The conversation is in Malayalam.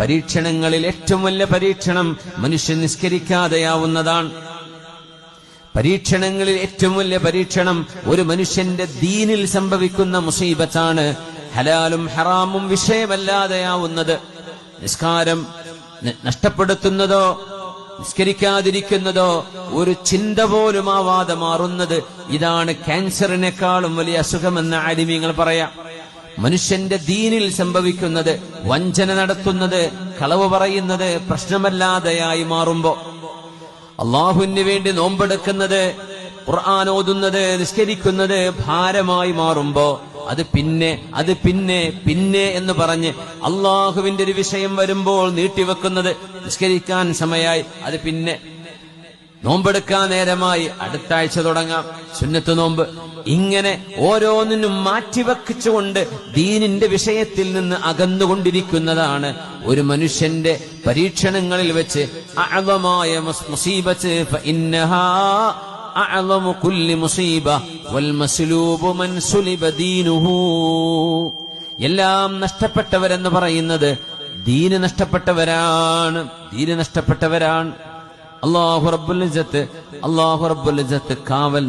പരീക്ഷണങ്ങളിൽ ഏറ്റവും വലിയ പരീക്ഷണം മനുഷ്യൻ നിസ്കരിക്കാതെയാവുന്നതാണ്. പരീക്ഷണങ്ങളിൽ ഏറ്റവും വലിയ പരീക്ഷണം ഒരു മനുഷ്യന്റെ ദീനിൽ സംഭവിക്കുന്ന മുസീബത്താണ്. ഹലാലും ഹറാമും വിഷയമല്ലാതെയാവുന്നത്. നിസ്കാരം നഷ്ടപ്പെടുത്തുന്നതോ നിസ്കരിക്കാതിരിക്കുന്നതോ ഒരു ചിന്ത പോലും ആവാതെ മാറുന്നത് ഇതാണ് ക്യാൻസറിനേക്കാളും വലിയ അസുഖമെന്ന് ആലിമീങ്ങൾ പറയാം. മനുഷ്യന്റെ ദീനിൽ സംഭവിക്കുന്നത് വഞ്ചന നടത്തുന്നത് കളവ് പറയുന്നത് പ്രശ്നമല്ലാതെയായി മാറുമ്പോ അള്ളാഹുവിന് വേണ്ടി നോമ്പെടുക്കുന്നത് ഖുർആൻ ഓതുന്നത് നിസ്കരിക്കുന്നത് ഭാരമായി മാറുമ്പോ അത് പിന്നെ അത് പിന്നെ പിന്നെ എന്ന് പറഞ്ഞ് അള്ളാഹുവിന്റെ ഒരു വിഷയം വരുമ്പോൾ നീട്ടിവെക്കുന്നത് നിഷ്കരിക്കാൻ സമയായി അത് പിന്നെ. നോമ്പെടുക്കാൻ നേരമായി അടുത്ത ആഴ്ച തുടങ്ങാം. സുന്നത്ത് നോമ്പ്. ഇങ്ങനെ ഓരോന്നിനും മാറ്റിവെച്ചുകൊണ്ട് ദീനിന്റെ വിഷയത്തിൽ നിന്ന് അകന്നുകൊണ്ടിരിക്കുന്നതാണ് ഒരു മനുഷ്യന്റെ പരീക്ഷണങ്ങളിൽ വെച്ച് അഴവമായ എല്ലാം നഷ്ടപ്പെട്ടവരെന്ന് പറയുന്നത് ദീന് നഷ്ടപ്പെട്ടവരാണ്. ദീന് നഷ്ടപ്പെട്ടവരാണ്. അള്ളാഹു റബ്ബുൽ ഇസ്സത്ത് അള്ളാഹു റബ്ബുൽ ഇസ്സത്ത് കാവൽ